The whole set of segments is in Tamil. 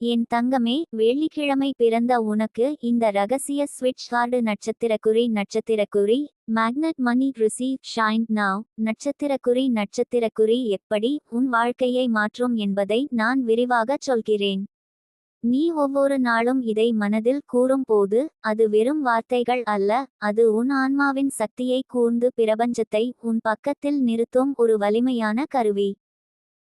என் தங்கமே வெள்ளிக்கிழமை பிறந்த உனக்கு இந்த ரகசிய ஸ்விட்ச் கார்டு நட்சத்திரக்குறி நட்சத்திரக்குறி magnet money receive shine now நட்சத்திரக்குறி நட்சத்திரக்குறி எப்படி உன் வாழ்க்கையை மாற்றும் என்பதை நான் விரிவாகச் சொல்கிறேன். நீ ஒவ்வொரு நாளும் இதை மனதில் கூறும்போது அது வெறும் வார்த்தைகள் அல்ல அது உன் ஆன்மாவின் சக்தியை கூர்ந்து பிரபஞ்சத்தை உன் பக்கத்தில் நிறுத்தும் ஒரு வலிமையான கருவி.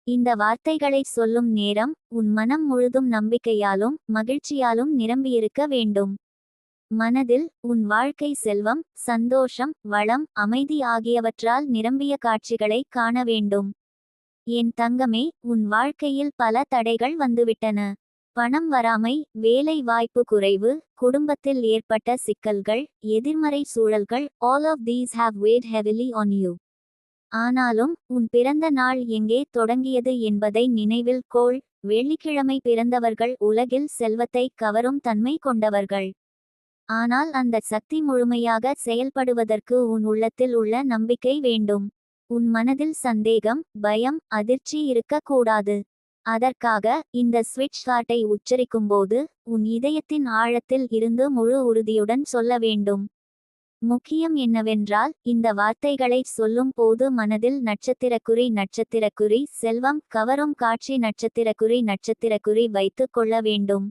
இந்த வார்த்தைகளை சொல்லும் நேரம் உன் மனம் முழுதும் நம்பிக்கையாலும் மகிழ்ச்சியாலும் நிரம்பியிருக்க வேண்டும். மனதில் உன் வாழ்க்கை செல்வம் சந்தோஷம் வளம் அமைதி ஆகியவற்றால் நிரம்பிய காட்சிகளை காண வேண்டும். என் தங்கமே உன் வாழ்க்கையில் பல தடைகள் வந்துவிட்டன. பணம் வராமை வேலை வாய்ப்பு குறைவு குடும்பத்தில் ஏற்பட்ட சிக்கல்கள் எதிர்மறை சூழல்கள் all of these have weighed heavily on you ஆனாலும் உன் பிறந்த நாள் எங்கே தொடங்கியது என்பதை நினைவில் கோள். வெள்ளிக்கிழமை பிறந்தவர்கள் உலகில் செல்வத்தை கவரும் தன்மை கொண்டவர்கள். ஆனால் அந்த சக்தி முழுமையாக செயல்படுவதற்கு உன் உள்ளத்தில் உள்ள நம்பிக்கை வேண்டும். உன் மனதில் சந்தேகம் பயம் அதிர்ச்சி இருக்கக்கூடாது. அதற்காக இந்த ஸ்விட்ச் கார்ட்டை உச்சரிக்கும்போது உன் இதயத்தின் ஆழத்தில் இருந்து முழு உறுதியுடன் சொல்ல வேண்டும். முக்கியம் என்னவென்றால் இந்த வார்த்தைகளை சொல்லும் போது மனதில் நட்சத்திரக்குறி நட்சத்திரக்குறி செல்வம் கவரும் காட்சி நட்சத்திரக்குறி நட்சத்திரக்குறி வைத்துக் கொள்ள வேண்டும்.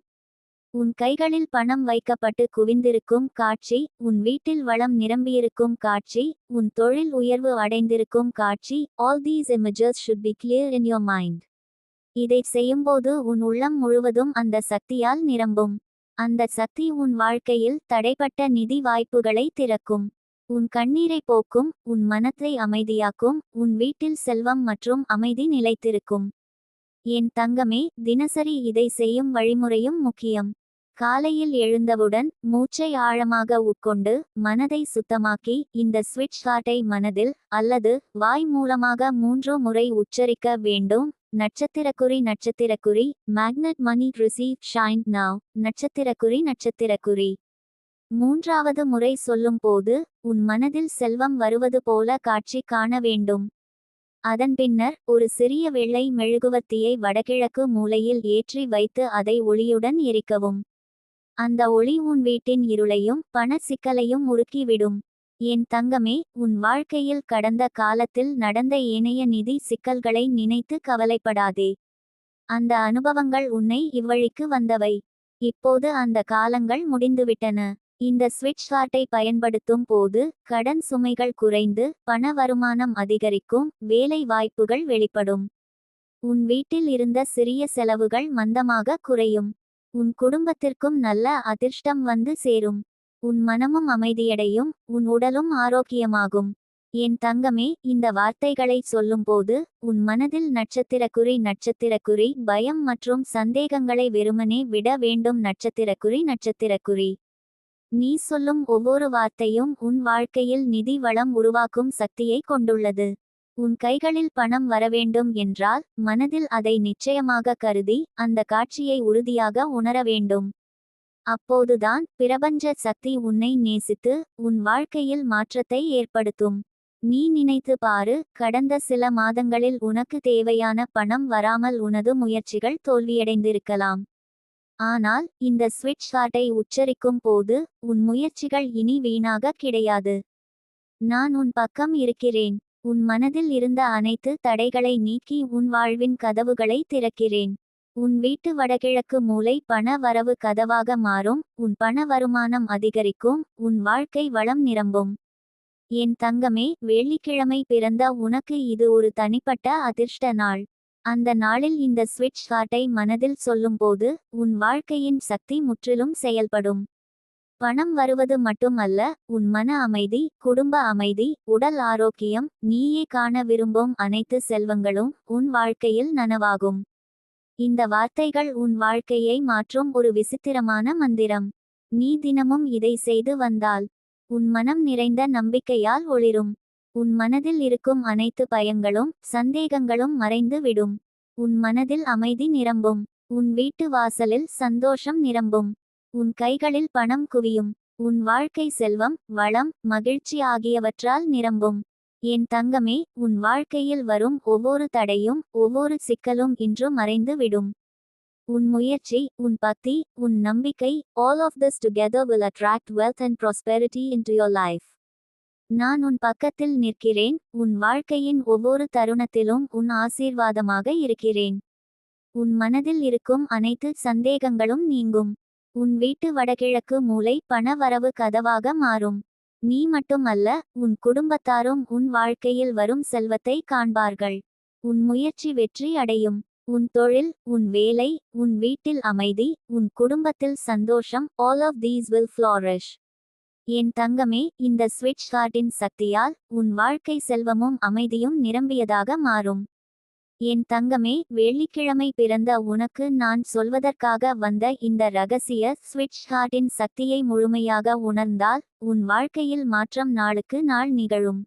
உன் கைகளில் பணம் வைக்கப்பட்டு குவிந்திருக்கும் காட்சி உன் வீட்டில் வளம் நிரம்பியிருக்கும் காட்சி உன் தொழில் உயர்வு அடைந்திருக்கும் காட்சி all these images should be clear in your mind இதை செய்யும்போது உன் உள்ளம் முழுவதும் அந்த சக்தியால் நிரம்பும். அந்த சக்தி உன் வாழ்க்கையில் தடைப்பட்ட நிதி வாய்ப்புகளை திறக்கும். உன் கண்ணீரை போக்கும் உன் மனத்தை அமைதியாக்கும் உன் வீட்டில் செல்வம் மற்றும் அமைதி நிலைத்திருக்கும். என் தங்கமே தினசரி இதை செய்யும் வழிமுறையும் முக்கியம். காலையில் எழுந்தவுடன் மூச்சை ஆழமாக உட்கொண்டு மனதை சுத்தமாக்கி இந்த ஸ்விட்ச் கார்டை மனதில் அல்லது வாய் மூலமாக மூன்று முறை உச்சரிக்க வேண்டும். நட்சத்திரக்குறி நட்சத்திரக்குறி magnet money receive shine now நட்சத்திரக்குறி நட்சத்திரக்குறி. மூன்றாவது முறை சொல்லும் போது உன் மனதில் செல்வம் வருவது போல காட்சி காண வேண்டும். அதன் பின்னர் ஒரு சிறிய வெள்ளை மெழுகுவர்த்தியை வடகிழக்கு மூலையில் ஏற்றி வைத்து அதை ஒளியுடன் எரிக்கவும். அந்த ஒளி உன் வீட்டின் இருளையும் பண சிக்கலையும் உருக்கிவிடும். என் தங்கமே உன் வாழ்க்கையில் கடந்த காலத்தில் நடந்த ஏனைய நிதி சிக்கல்களை நினைத்து கவலைப்படாதே. அந்த அனுபவங்கள் உன்னை இவ்வழிக்கு வந்தவை. இப்போது அந்த காலங்கள் முடிந்துவிட்டன. இந்த ஸ்விட்ச் கார்டை பயன்படுத்தும் போது கடன் சுமைகள் குறைந்து பண வருமானம் அதிகரிக்கும் வேலை வாய்ப்புகள் வெளிப்படும். உன் வீட்டில் இருந்த சிறிய செலவுகள் மந்தமாக குறையும். உன் குடும்பத்திற்கும் நல்ல அதிர்ஷ்டம் வந்து சேரும். உன் மனமும் அமைதியடையும் உன் உடலும் ஆரோக்கியமாகும். என் தங்கமே இந்த வார்த்தைகளை சொல்லும்போது உன் மனதில் நட்சத்திரக்குறி நட்சத்திரக்குறி பயம் மற்றும் சந்தேகங்களை வெறுமனே விட வேண்டும். நட்சத்திரக்குறி நட்சத்திரக்குறி. நீ சொல்லும் ஒவ்வொரு வார்த்தையும் உன் வாழ்க்கையில் நிதி வளம் உருவாக்கும் சக்தியை கொண்டுள்ளது. உன் கைகளில் பணம் வரவேண்டும் என்றால் மனதில் அதை நிச்சயமாக கருதி அந்த காட்சியை உறுதியாக உணர வேண்டும். அப்போதுதான் பிரபஞ்ச சக்தி உன்னை நேசித்து உன் வாழ்க்கையில் மாற்றத்தை ஏற்படுத்தும். நீ நினைத்து பாரு கடந்த சில மாதங்களில் உனக்கு தேவையான பணம் வராமல் உனது முயற்சிகள் தோல்வியடைந்திருக்கலாம். ஆனால் இந்த ஸ்விட்ச் கார்ட்டை உச்சரிக்கும் போது உன் முயற்சிகள் இனி வீணாக கிடையாது. நான் உன் பக்கம் இருக்கிறேன். உன் மனதில் இருந்த அனைத்து தடைகளை நீக்கி உன் வாழ்வின் கதவுகளை திறக்கிறேன். உன் வீட்டு வடகிழக்கு மூலை பண வரவு கதவாக மாறும் உன் பண வருமானம் அதிகரிக்கும் உன் வாழ்க்கை வளம் நிரம்பும். என் தங்கமே வெள்ளிக்கிழமை பிறந்த உனக்கு இது ஒரு தனிப்பட்ட அதிர்ஷ்ட நாள். அந்த நாளில் இந்த ஸ்விட்ச் காட்டை மனதில் சொல்லும்போது உன் வாழ்க்கையின் சக்தி முற்றிலும் செயல்படும். பணம் வருவது மட்டுமல்ல உன் மன அமைதி குடும்ப அமைதி உடல் ஆரோக்கியம் நீயே காண விரும்பும் அனைத்து செல்வங்களும் உன் வாழ்க்கையில் நனவாகும். இந்த வார்த்தைகள் உன் வாழ்க்கையை மாற்றும் ஒரு விசித்திரமான மந்திரம். நீ தினமும் இதை செய்து வந்தால் உன் மனம் நிறைந்த நம்பிக்கையால் ஒளிரும். உன் மனதில் இருக்கும் அனைத்து பயங்களும் சந்தேகங்களும் மறைந்து விடும். உன் மனதில் அமைதி நிரம்பும். உன் வீட்டு வாசலில் சந்தோஷம் நிரம்பும். உன் கைகளில் பணம் குவியும். உன் வாழ்க்கை செல்வம் வளம் மகிழ்ச்சி ஆகியவற்றால் நிரம்பும். என் தங்கமே உன் வாழ்க்கையில் வரும் ஒவ்வொரு தடையும் ஒவ்வொரு சிக்கலும் இன்று மறைந்து விடும். உன் முயற்சி உன் பக்தி உன் நம்பிக்கை all of this together will attract wealth and prosperity into your life நான் உன் பக்கத்தில் நிற்கிறேன் உன் வாழ்க்கையின் ஒவ்வொரு தருணத்திலும் உன் ஆசீர்வாதமாக இருக்கிறேன். உன் மனதில் இருக்கும் அனைத்து சந்தேகங்களும் நீங்கும். உன் வீட்டு வடகிழக்கு மூலை பண வரவு கதவாக மாறும். நீ மட்டுமல்ல உன் குடும்பத்தாரும் உன் வாழ்க்கையில் வரும் செல்வத்தை காண்பார்கள். உன் முயற்சி வெற்றி அடையும். உன் தொழில் உன் வேலை உன் வீட்டில் அமைதி உன் குடும்பத்தில் சந்தோஷம் all of these will flourish என் தங்கமே இந்த ஸ்விட்ச் கார்டின் சக்தியால் உன் வாழ்க்கை செல்வமும் அமைதியும் நிரம்பியதாக மாறும். என் தங்கமே வெள்ளிக்கிழமை பிறந்த உனக்கு நான் சொல்வதற்காக வந்த இந்த ரகசிய ஸ்விட்ச் ஹார்டின் சக்தியை முழுமையாக உணர்ந்தால் உன் வாழ்க்கையில் மாற்றம் நாளுக்கு நாள் நிகழும்.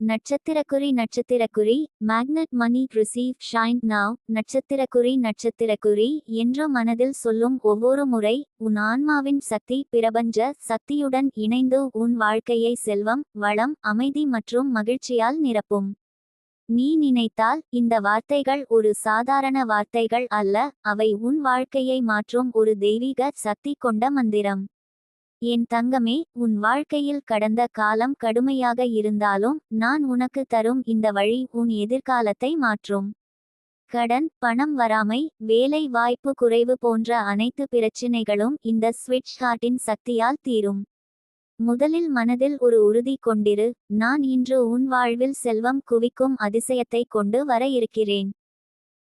நட்சத்திரக்குறி நட்சத்திரக்குறி magnet money receive shine now நட்சத்திரக்குறி நட்சத்திரக்குறி என்று மனதில் சொல்லும் ஒவ்வொரு முறை உன் ஆன்மாவின் சக்தி பிரபஞ்ச சக்தியுடன் இணைந்து உன் வாழ்க்கையை செல்வம் வளம் அமைதி மற்றும் மகிழ்ச்சியால் நிரப்பும். நீ நினைத்தால் இந்த வார்த்தைகள் ஒரு சாதாரண வார்த்தைகள் அல்ல அவை உன் வாழ்க்கையை மாற்றும் ஒரு தெய்வீக சக்தி கொண்ட மந்திரம். என் தங்கமே உன் வாழ்க்கையில் கடந்த காலம் கடுமையாக இருந்தாலும் நான் உனக்கு தரும் இந்த வழி உன் எதிர்காலத்தை மாற்றும். கடன் பணம் வராமை வேலை வாய்ப்பு குறைவு போன்ற அனைத்து பிரச்சினைகளும் இந்த ஸ்விட்ச் ஹார்ட்டின் சக்தியால் தீரும். முதலில் மனதில் ஒரு உறுதி கொண்டிரு. நான் இன்று உன் வாழ்வில் செல்வம் குவிக்கும் அதிசயத்தை கொண்டு வர இருக்கிறேன்.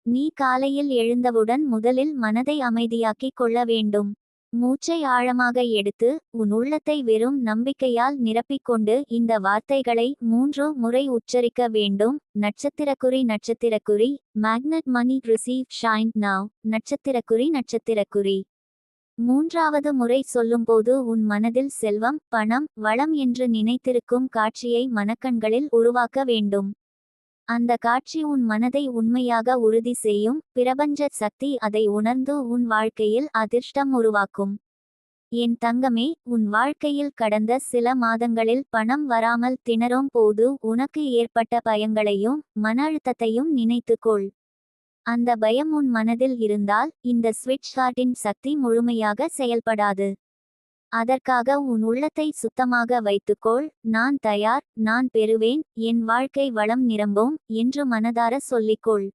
நீ காலையில் எழுந்தவுடன் முதலில் மனதை அமைதியாக்கிக் கொள்ள வேண்டும். மூச்சை ஆழமாக எடுத்து உன் உள்ளத்தை வெறும் நம்பிக்கையால் நிரப்பிக்கொண்டு இந்த வார்த்தைகளை மூன்று முறை உச்சரிக்க வேண்டும். நட்சத்திரக்குறி நட்சத்திரக்குறி. Magnet money receive shine now நட்சத்திரக்குறி நட்சத்திரக்குறி. மூன்றாவது முறை சொல்லும்போது உன் மனதில் செல்வம் பணம் வளம் என்று நினைத்திருக்கும் காட்சியை மனக்கண்களில் உருவாக்க வேண்டும். அந்த காட்சி உன் மனதை உண்மையாக உறுதி செய்யும் பிரபஞ்ச சக்தி அதை உணர்ந்து உன் வாழ்க்கையில் அதிர்ஷ்டம் உருவாக்கும். என் தங்கமே உன் வாழ்க்கையில் கடந்த சில மாதங்களில் பணம் வராமல் திணறும் போது உனக்கு ஏற்பட்ட பயங்களையும் மன அழுத்தத்தையும் நினைத்துக்கொள். அந்த பயம் உன் மனதில் இருந்தால் இந்த ஸ்விட்ச் கார்டின் சக்தி முழுமையாக செயல்படாது. அதற்காக உன் உள்ளத்தை சுத்தமாக வைத்துக்கொள். நான் தயார் நான் பெறுவேன். என் வாழ்க்கை வளம் நிரம்பும் என்று மனதார சொல்லிக்கொள்.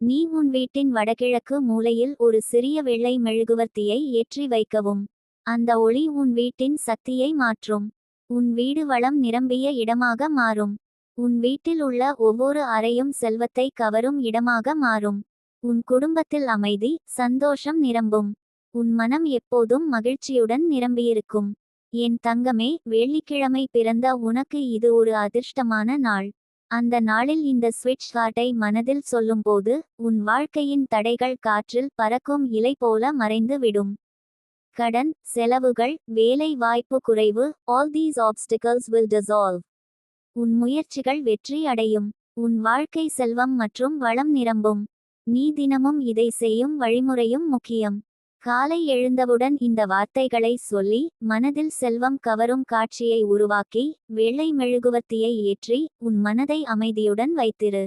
நீ உன் வீட்டின் வடகிழக்கு மூலையில் ஒரு சிறிய வெள்ளை மெழுகுவர்த்தியை ஏற்றி வைக்கவும். அந்த ஒளி உன் வீட்டின் சக்தியை மாற்றும். உன் வீடு வளம் நிரம்பிய இடமாக மாறும். உன் வீட்டில் உள்ள ஒவ்வொரு அறையும் செல்வத்தை கவரும் இடமாக மாறும். உன் குடும்பத்தில் அமைதி சந்தோஷம் நிரம்பும். உன் மனம் எப்போதும் மகிழ்ச்சியுடன் நிரம்பியிருக்கும். என் தங்கமே வெள்ளிக்கிழமை பிறந்த உனக்கு இது ஒரு அதிர்ஷ்டமான நாள். அந்த நாளில் இந்த ஸ்விட்ச் கார்ட்டை மனதில் சொல்லும்போது உன் வாழ்க்கையின் தடைகள் காற்றில் பறக்கும் இலை போல மறைந்து விடும். கடன் செலவுகள் வேலை வாய்ப்பு குறைவு all these obstacles will dissolve உன் முயற்சிகள் வெற்றி அடையும். உன் வாழ்க்கை செல்வம் மற்றும் வளம் நிரம்பும். நீ தினமும் இதை செய்யும் வழிமுறையும் முக்கியம். காலை எழுந்தவுடன் இந்த வார்த்தைகளை சொல்லி மனதில் செல்வம் கவரும் காட்சியை உருவாக்கி வெள்ளை மெழுகுவர்த்தியை ஏற்றி உன் மனதை அமைதியுடன் வைத்திரு.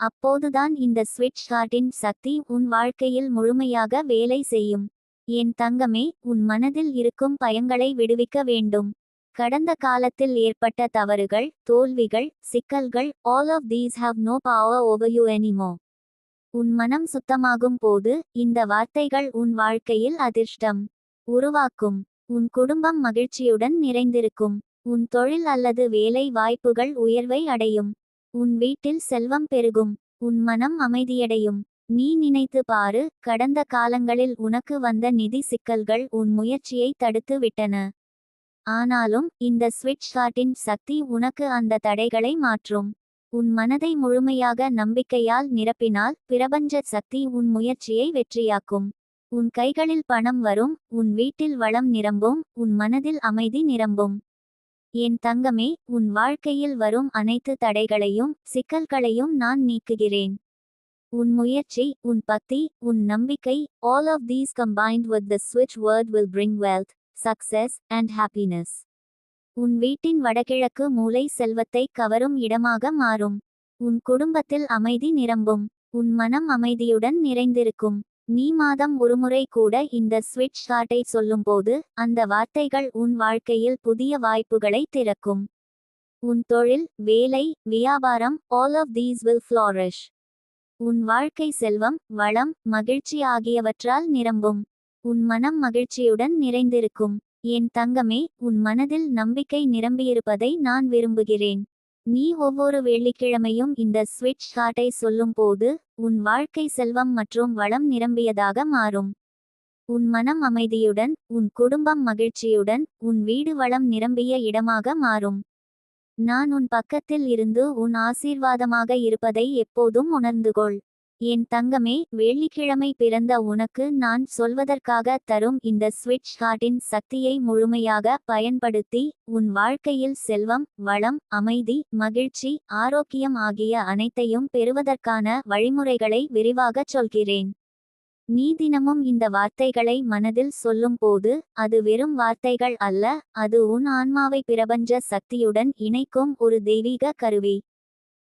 அப்போதுதான் இந்த ஸ்விட்ச் கார்டின் சக்தி உன் வாழ்க்கையில் முழுமையாக வேலை செய்யும். என் தங்கமே உன் மனதில் இருக்கும் பயங்களை விடுவிக்க வேண்டும். கடந்த காலத்தில் ஏற்பட்ட தவறுகள் தோல்விகள் சிக்கல்கள் all of these have no power over you any more உன் மனம் சுத்தமாகும் போது இந்த வார்த்தைகள் உன் வாழ்க்கையில் அதிர்ஷ்டம் உருவாக்கும். உன் குடும்பம் மகிழ்ச்சியுடன் நிறைந்திருக்கும். உன் தொழில் அல்லது வேலை வாய்ப்புகள் உயர்வை அடையும். உன் வீட்டில் செல்வம் பெருகும். உன் மனம் அமைதியடையும். நீ நினைத்து பாரு கடந்த காலங்களில் உனக்கு வந்த நிதி சிக்கல்கள் உன் முயற்சியை தடுத்து விட்டன ஆனாலும் இந்த ஸ்விட்ச் கார்ட்டின் சக்தி உனக்கு அந்த தடைகளை மாற்றும். உன் மனதை முழுமையாக நம்பிக்கையால் நிரப்பினால் பிரபஞ்ச சக்தி உன் முயற்சியை வெற்றியாக்கும். உன் கைகளில் பணம் வரும் உன் வீட்டில் வளம் நிரம்பும் உன் மனதில் அமைதி நிரம்பும். என் தங்கமே உன் வாழ்க்கையில் வரும் அனைத்து தடைகளையும் சிக்கல்களையும் நான் நீக்குகிறேன். உன் முயற்சி உன் பக்தி உன் நம்பிக்கை all of these combined with the ஸ்விட்ச் word will bring wealth success and happiness. உன் வீட்டின் வடகிழக்கு மூலை செல்வத்தை கவரும் இடமாக மாறும். உன் குடும்பத்தில் அமைதி நிரம்பும். உன் மனம் அமைதியுடன் நிறைந்திருக்கும். நீ மாதம் ஒருமுறை கூட இந்த ஸ்விட்ச் ஹார்ட்டை சொல்லும்போது அந்த வார்த்தைகள் உன் வாழ்க்கையில் புதிய வாய்ப்புகளை திறக்கும். உன் தொழில் வேலை வியாபாரம் all of these will flourish உன் வாழ்க்கை செல்வம் வளம் மகிழ்ச்சி ஆகியவற்றால் நிரம்பும். உன் மனம் மகிழ்ச்சியுடன் நிறைந்திருக்கும். என் தங்கமே உன் மனதில் நம்பிக்கை நிரம்பியிருப்பதை நான் விரும்புகிறேன். நீ ஒவ்வொரு வெள்ளிக்கிழமையும் இந்த ஸ்விட்ச் ஹார்ட்டை சொல்லும்போது உன் வாழ்க்கை செல்வம் மற்றும் வளம் நிரம்பியதாக மாறும். உன் மனம் அமைதியுடன் உன் குடும்பம் மகிழ்ச்சியுடன் உன் வீடு வளம் நிரம்பிய இடமாக மாறும். நான் உன் பக்கத்தில் இருந்து உன் ஆசீர்வாதமாக இருப்பதை எப்போதும் உணர்ந்துகொள். என் தங்கமே வெள்ளிக்கிழமை பிறந்த உனக்கு நான் சொல்வதற்காக தரும் இந்த ஸ்விட்ச் ஹார்ட்டின் சக்தியை முழுமையாக பயன்படுத்தி உன் வாழ்க்கையில் செல்வம் வளம் அமைதி மகிழ்ச்சி ஆரோக்கியம் ஆகிய அனைத்தையும் பெறுவதற்கான வழிமுறைகளை விரிவாகச் சொல்கிறேன். நீ தினமும் இந்த வார்த்தைகளை மனதில் சொல்லும்போது அது வெறும் வார்த்தைகள் அல்ல அது உன் ஆன்மாவை பிரபஞ்ச சக்தியுடன் இணைக்கும் ஒரு தெய்வீக கருவி.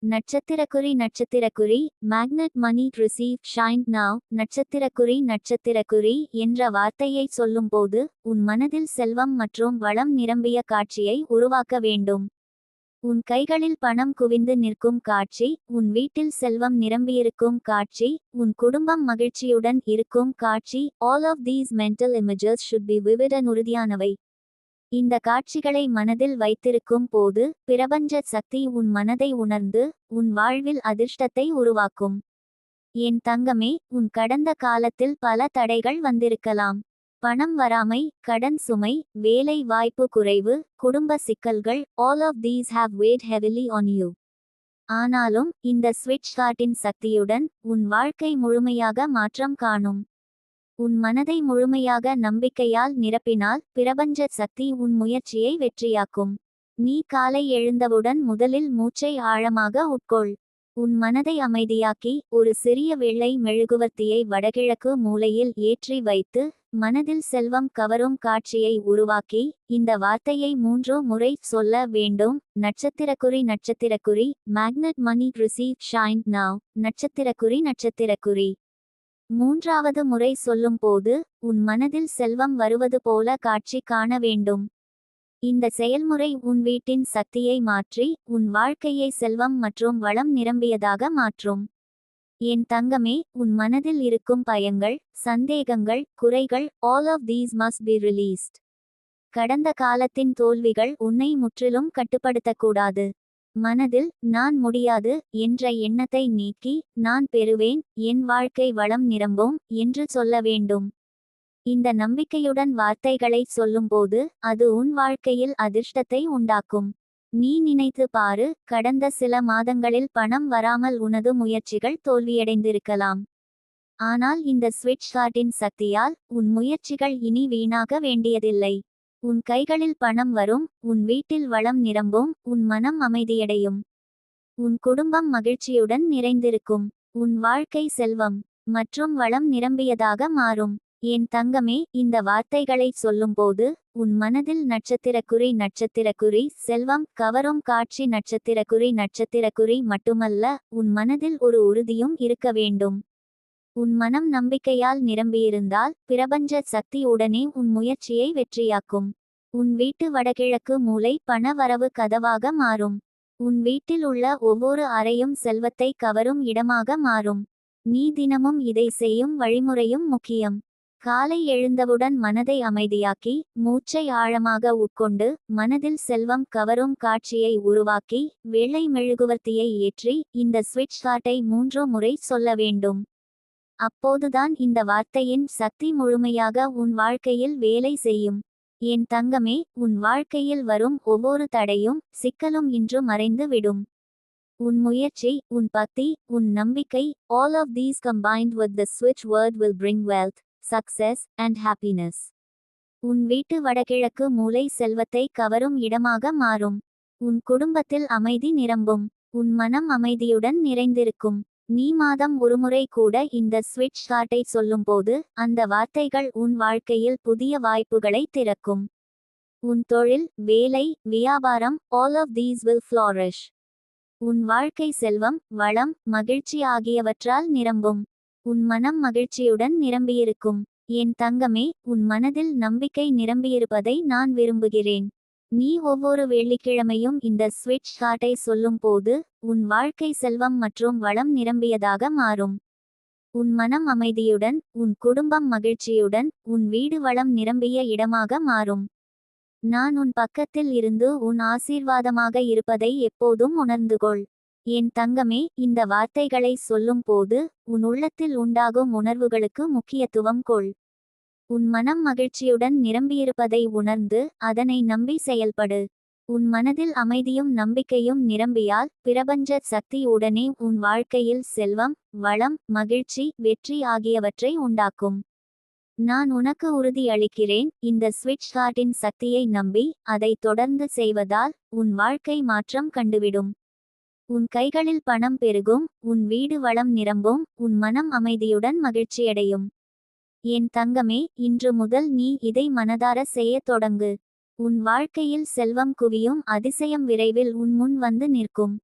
நட்சத்திரக்குறி நட்சத்திரக்குறி magnet money receive shine now நட்சத்திரக்குறி நட்சத்திரக்குறி என்ற வார்த்தையை சொல்லும்போது உன் மனதில் செல்வம் மற்றும் வளம் நிரம்பிய காட்சியை உருவாக்க வேண்டும். உன் கைகளில் பணம் குவிந்து நிற்கும் காட்சி உன் வீட்டில் செல்வம் நிரம்பியிருக்கும் காட்சி உன் குடும்பம் மகிழ்ச்சியுடன் இருக்கும் காட்சி all of these mental images should be விவிடன் உறுதியானவை. இந்த காட்சிகளை மனதில் வைத்திருக்கும் போது பிரபஞ்ச சக்தி உன் மனதை உணர்ந்து உன் வாழ்வில் அதிர்ஷ்டத்தை உருவாக்கும். என் தங்கமே உன் கடந்த காலத்தில் பல தடைகள் வந்திருக்கலாம். பணம் வராமை கடன் சுமை வேலை வாய்ப்பு குறைவு குடும்ப சிக்கல்கள் all of these have weight heavily on you ஆனாலும் இந்த ஸ்விட்ச் கார்ட்டின் சக்தியுடன் உன் வாழ்க்கை முழுமையாக மாற்றம் காணும். உன் மனதை முழுமையாக நம்பிக்கையால் நிரப்பினால் பிரபஞ்ச சக்தி உன் முயற்சியை வெற்றியாக்கும். நீ காலை எழுந்தவுடன் முதலில் மூச்சை ஆழமாக உட்கொள். உன் மனதை அமைதியாக்கி ஒரு சிறிய வெள்ளை மெழுகுவர்த்தியை வடகிழக்கு மூலையில் ஏற்றி வைத்து மனதில் செல்வம் கவரும் காட்சியை உருவாக்கி இந்த வார்த்தையை மூன்று முறை சொல்ல வேண்டும். நட்சத்திரக்குறி நட்சத்திரக்குறி magnet money receive shine now நட்சத்திரக்குறி நட்சத்திரக்குறி. மூன்றாவது முறை சொல்லும்போது உன் மனதில் செல்வம் வருவது போல காட்சி காண வேண்டும். இந்த செயல்முறை உன் வீட்டின் சக்தியை மாற்றி உன் வாழ்க்கையை செல்வம் மற்றும் வளம் நிரம்பியதாக மாற்றும். என் தங்கமே உன் மனதில் இருக்கும் பயங்கள் சந்தேகங்கள் குறைகள் all of these must be released கடந்த காலத்தின் தோல்விகள் உன்னை முற்றிலும் கட்டுப்படுத்தக்கூடாது. மனதில் நான் முடியாது என்ற எண்ணத்தை நீக்கி நான் பெறுவேன் என் வாழ்க்கை வளம் நிரம்பும் என்று சொல்ல வேண்டும். இந்த நம்பிக்கையுடன் வார்த்தைகளை சொல்லும்போது அது உன் வாழ்க்கையில் அதிர்ஷ்டத்தை உண்டாக்கும். நீ நினைத்து பாரு கடந்த சில மாதங்களில் பணம் வராமல் உனது முயற்சிகள் தோல்வியடைந்திருக்கலாம். ஆனால் இந்த ஸ்விட்ச் கார்டின் சக்தியால் உன் முயற்சிகள் இனி வீணாக வேண்டியதில்லை. உன் கைகளில் பணம் வரும் உன் வீட்டில் வளம் நிரம்பும் உன் மனம் அமைதியடையும். உன் குடும்பம் மகிழ்ச்சியுடன் நிறைந்திருக்கும். உன் வாழ்க்கை செல்வம் மற்றும் வளம் நிரம்பியதாக மாறும். என் தங்கமே இந்த வார்த்தைகளை சொல்லும்போது உன் மனதில் நட்சத்திரக்குறி நட்சத்திரக்குறி செல்வம் கவரும் காட்சி நட்சத்திரக்குறி நட்சத்திரக்குறி மட்டுமல்ல உன் மனதில் ஒரு உறுதியும் இருக்க வேண்டும். உன் மனம் நம்பிக்கையால் நிரம்பியிருந்தால் பிரபஞ்ச சக்தி உடனே உன் முயற்சியை வெற்றியாக்கும். உன் வீட்டு வடகிழக்கு மூலை பண வரவு கதவாக மாறும். உன் வீட்டில் உள்ள ஒவ்வொரு அறையும் செல்வத்தை கவரும் இடமாக மாறும். நீ தினமும் இதை செய்யும் வழிமுறையும் முக்கியம். காலை எழுந்தவுடன் மனதை அமைதியாக்கி மூச்சை ஆழமாக உட்கொண்டு மனதில் செல்வம் கவரும் காட்சியை உருவாக்கி வெள்ளை மெழுகுவர்த்தியை ஏற்றி இந்த ஸ்விட்ச் காட்டை மூன்று முறை சொல்ல வேண்டும். அப்போதுதான் இந்த வார்த்தையின் சக்தி முழுமையாக உன் வாழ்க்கையில் வேலை செய்யும். என் தங்கமே உன் வாழ்க்கையில் வரும் ஒவ்வொரு தடையும் சிக்கலும் இன்று மறைந்து விடும். உன் முயற்சி உன் பக்தி உன் நம்பிக்கை all of these combined with the ஸ்விட்ச் word will bring wealth success and happiness உன் வீட்டு வடகிழக்கு மூலை செல்வத்தை கவரும் இடமாக மாறும். உன் குடும்பத்தில் அமைதி நிரம்பும். உன் மனம் அமைதியுடன் நிறைந்திருக்கும். நீ மாதம் ஒருமுறை கூட இந்த ஸ்விட்ச் கார்டை சொல்லும்போது அந்த வார்த்தைகள் உன் வாழ்க்கையில் புதிய வாய்ப்புகளை திறக்கும். உன் தொழில் வேலை வியாபாரம் all of these will flourish உன் வாழ்க்கை செல்வம் வளம் மகிழ்ச்சி ஆகியவற்றால் நிரம்பும். உன் மனம் மகிழ்ச்சியுடன் நிரம்பியிருக்கும். என் தங்கமே உன் மனதில் நம்பிக்கை நிரம்பியிருப்பதை நான் விரும்புகிறேன். நீ ஒவ்வொரு வெள்ளிக்கிழமையும் இந்த ஸ்விட்ச் ஹார்ட்டை சொல்லும்போது உன் வாழ்க்கை செல்வம் மற்றும் வளம் நிரம்பியதாக மாறும். உன் மனம் அமைதியுடன் உன் குடும்பம் மகிழ்ச்சியுடன் உன் வீடு வளம் நிரம்பிய இடமாக மாறும். நான் உன் பக்கத்தில் இருந்து உன் ஆசீர்வாதமாக இருப்பதை எப்போதும் உணர்ந்துகொள். என் தங்கமே இந்த வார்த்தைகளை சொல்லும்போது உன் உள்ளத்தில் உண்டாகும் உணர்வுகளுக்கு முக்கியத்துவம் கொள். உன் மனம் மகிழ்ச்சியுடன் நிரம்பியிருப்பதை உணர்ந்து அதனை நம்பி செயல்படு. உன் மனதில் அமைதியும் நம்பிக்கையும் நிரம்பியால் பிரபஞ்ச சக்தி உடனே உன் வாழ்க்கையில் செல்வம் வளம் மகிழ்ச்சி வெற்றி ஆகியவற்றை உண்டாக்கும். நான் உனக்கு உறுதி அளிக்கிறேன் இந்த ஸ்விட்ச் ஹார்டின் சக்தியை நம்பி அதை தொடர்ந்து செய்வதால் உன் வாழ்க்கை மாற்றம் கண்டுவிடும். உன் கைகளில் பணம் பெருகும் உன் வீடு வளம் நிரம்பும் உன் மனம் அமைதியுடன் மகிழ்ச்சியடையும். என் தங்கமே இன்று முதல் நீ இதை மனதார செய்யத் தொடங்கு. உன் வாழ்க்கையில் செல்வம் குவியும் அதிசயம் விரைவில் உன் முன் வந்து நிற்கும்.